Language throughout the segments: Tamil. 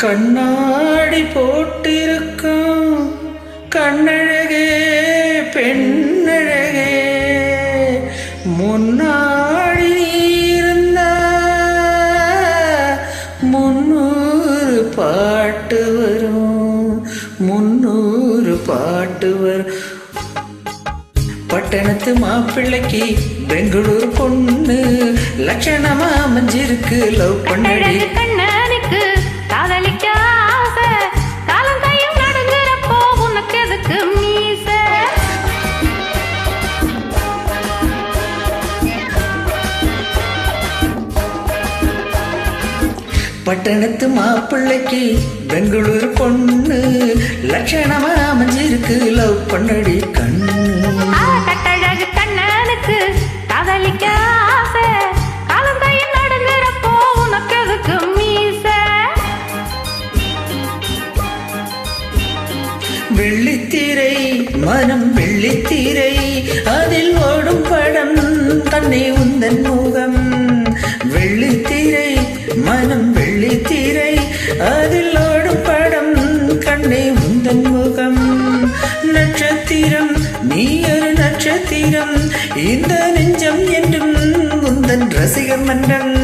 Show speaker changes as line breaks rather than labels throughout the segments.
கண்ணாடி போட்டிருக்கும். கண்ணழகே பெண்ணழகே. முன்னாடி இருந்த முன்னூறு பாட்டு வரும். முன்னூறு பாட்டு வரும். பட்டணத்து மாப்பிள்ளைக்கு பெங்களூர் பொண்ணு. லட்சணமா அமைஞ்சிருக்கு லவ் பண்ணடி. பட்டணத்து மாப்பிள்ளைக்கு பெங்களூர் பொண்ணு. லட்சணமா அமைஞ்சிருக்கு லவ் பண்ணடி கண்ணு.
கட்டழகு கண்ணனுக்கு காதலிக்க ஆசை. காலம் கையும் நடுங்குறப்போ உனக்கு எதுக்கு மீச.
வெள்ளித்திரை மனம் வெள்ளித்திரை. அதில் ஓடும் படம் தன்னை உந்தன் நட்சத்திரம் நீ ஒரு நட்சத்திரம். இந்த நெஞ்சம் என்றும் உந்தன் ரசிகர் மன்றம்.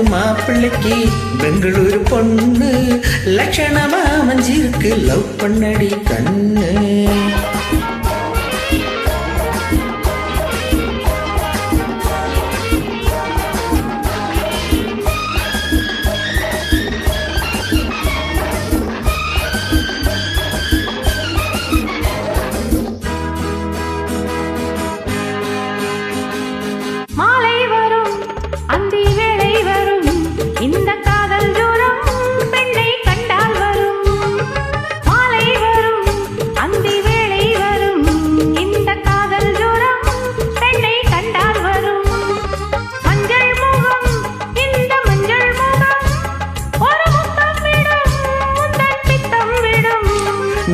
பட்டணத்து மாப்பிள்ளைக்கு பெங்களூர் பொண்ணு. லட்சணமா அமைஞ்சிருக்கு லவ் பண்ணடி கண்ணு.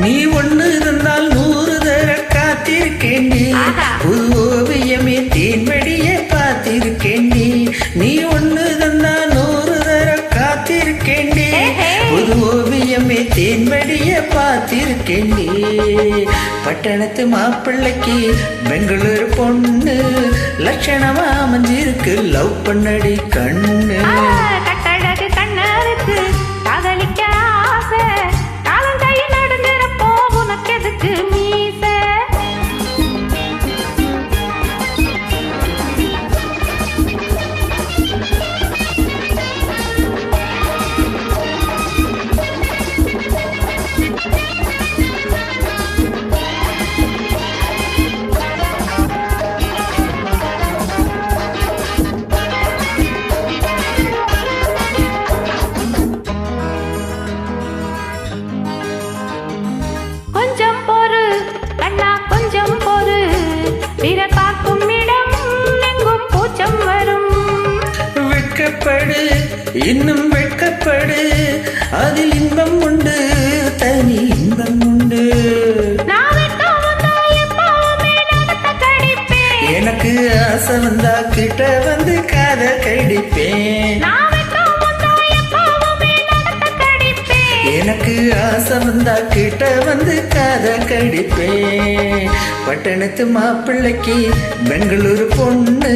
நீ ஒண்ணு இருந்தால் நூறு தர காத்திருக்கேன் நீ. புது ஓவியமே தேன்மடியே பார்த்திருக்கேன் நீ. நீ ஒண்ணு தந்தால் நூறு தர காத்திருக்கேன் நீ. புது ஓவியமே தேன்மடியே பார்த்திருக்கேன் நீ. பட்டணத்து மாப்பிள்ளைக்கு பெங்களூர் பொண்ணு. லட்சணமா அமைஞ்சிருக்கு லவ் பண்ணடி கண்ணு. இன்னும் வெட்கப்படு. அதில் இன்பம் உண்டு தனி இன்பம் உண்டு. எனக்கு ஆசை வந்தா கிட்ட வந்து காத கடிப்பேன். எனக்கு ஆசை வந்தா கிட்ட வந்து காத கடிப்பேன். பட்டணத்து மாப்பிள்ளைக்கு பெங்களூர் பொண்ணு.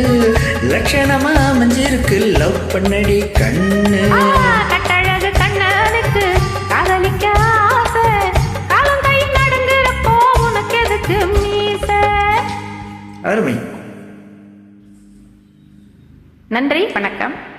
லட்சணமா அமைஞ்சிருக்கு லவ் பண்ணடி கண்ணு. அருமை.
நன்றி வணக்கம்.